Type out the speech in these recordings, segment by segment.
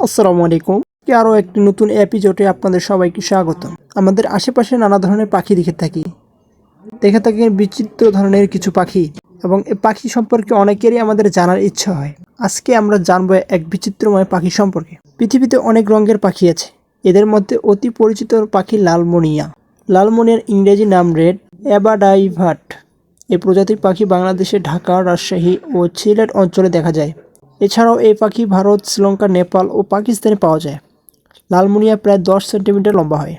আসসালামু আলাইকুম। কি আরও একটি নতুন এপিজোডে আপনাদের সবাইকে স্বাগত আমাদের আশেপাশে নানা ধরনের পাখি দেখে থাকি। দেখে থাকি বিচিত্র ধরনের কিছু পাখি এবং এই পাখি সম্পর্কে অনেকেরই আমাদের জানার ইচ্ছা হয়। আজকে আমরা জানব এক বিচিত্রময় পাখি সম্পর্কে। পৃথিবীতে অনেক রঙের পাখি আছে। এদের মধ্যে অতি পরিচিত পাখি লালমনিয়া। লালমনিয়ার ইংরেজি নাম রেড অ্যাবাডাইভাট। এই প্রজাতির পাখি বাংলাদেশে ঢাকা, রাজশাহী ও সিলেট অঞ্চলে দেখা যায়। এছাড়াও এই পাখি ভারত, শ্রীলঙ্কা, নেপাল ও পাকিস্তানে পাওয়া যায়। লালমুনিয়া প্রায় দশ সেন্টিমিটার লম্বা হয়।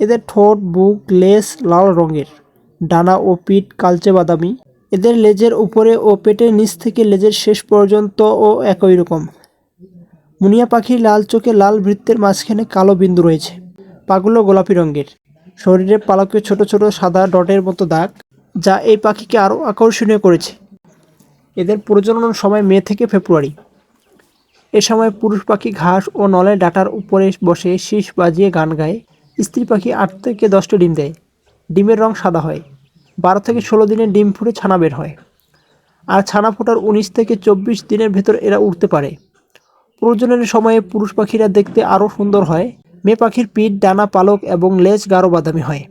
এদের ঠোঁট, বুক, লেজ লাল রঙের। ডানা ও পিঠ কালচে বাদামি। এদের লেজের উপরে ও পেটের নিচ থেকে লেজের শেষ পর্যন্ত ও একই রকম। মুনিয়া পাখির লাল চোখে লাল বৃত্তের মাঝখানে কালো বিন্দু রয়েছে। পাগুলো গোলাপি রঙের। শরীরে পালকে ছোট ছোট সাদা ডটের মতো দাগ, যা এই পাখিকে আরও আকর্ষণীয় করেছে। এদের প্রজনন সময় মে থেকে ফেব্রুয়ারি। এ সময় পুরুষ পাখি, ঘাস ও নলের ডাটার উপরে বসে শীষ বাজিয়ে গান গায়। স্ত্রী পাখি আট থেকে দশটি ডিম দেয়। ডিমের রং সাদা হয়। বারো থেকে ষোলো দিনে ডিম ফুটে ছানা বের হয়। আর ছানা ফোটার উনিশ থেকে চব্বিশ দিনের ভেতর এরা উঠতে পারে। প্রজননের সময়ে পুরুষ পাখিরা দেখতে আরও সুন্দর হয়। মেয়ে পাখির পিঠ, ডানা, পালক এবং লেজ গাঢ় বাদামি হয়।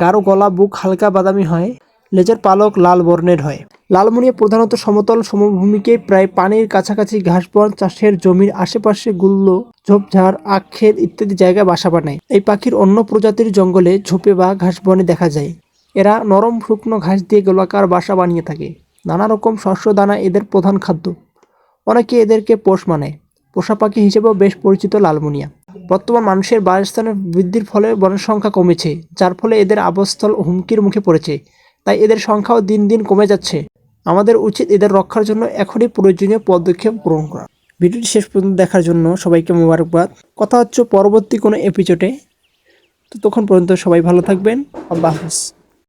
গাঢ় গলা, বুক হালকা বাদামি হয়। লেজের পালক লাল বর্ণের হয়। লালমনিয়া প্রধানত সমতল সমভূমিকে প্রায় পানির কাছাকাছি ঘাসবন চাষের জমির আশেপাশে গুল্ল ঝোপঝাড় আক্ষের ইত্যাদি জায়গায় বাসা বানায়। এই পাখির অন্য প্রজাতির জঙ্গলে ঝোপে বা ঘাসবনে দেখা যায়। এরা নরম শুকনো ঘাস দিয়ে গোলাকার বাসা বানিয়ে থাকে। নানা রকম শস্য দানা এদের প্রধান খাদ্য। অনেকে এদেরকে পোষ মানে। পোষা পাখি হিসেবেও বেশ পরিচিত লালমুনিয়া। বর্তমান মানুষের বাসস্থানের বৃদ্ধির ফলে বনের সংখ্যা কমেছে, যার ফলে এদের আবাসস্থল হুমকির মুখে পড়েছে। তাই এদের সংখ্যাও দিন দিন কমে যাচ্ছে। আমাদের উচিত এদের রক্ষার জন্য এখনই প্রয়োজনীয় পদক্ষেপ গ্রহণ করা। ভিডিওটি শেষ পর্যন্ত দেখার জন্য সবাইকে মোবারকবাদ। কথা হচ্ছে পরবর্তী কোনো এপিসোডে তো তখন পর্যন্ত সবাই ভালো থাকবেন। আল্লাহ হাফিজ।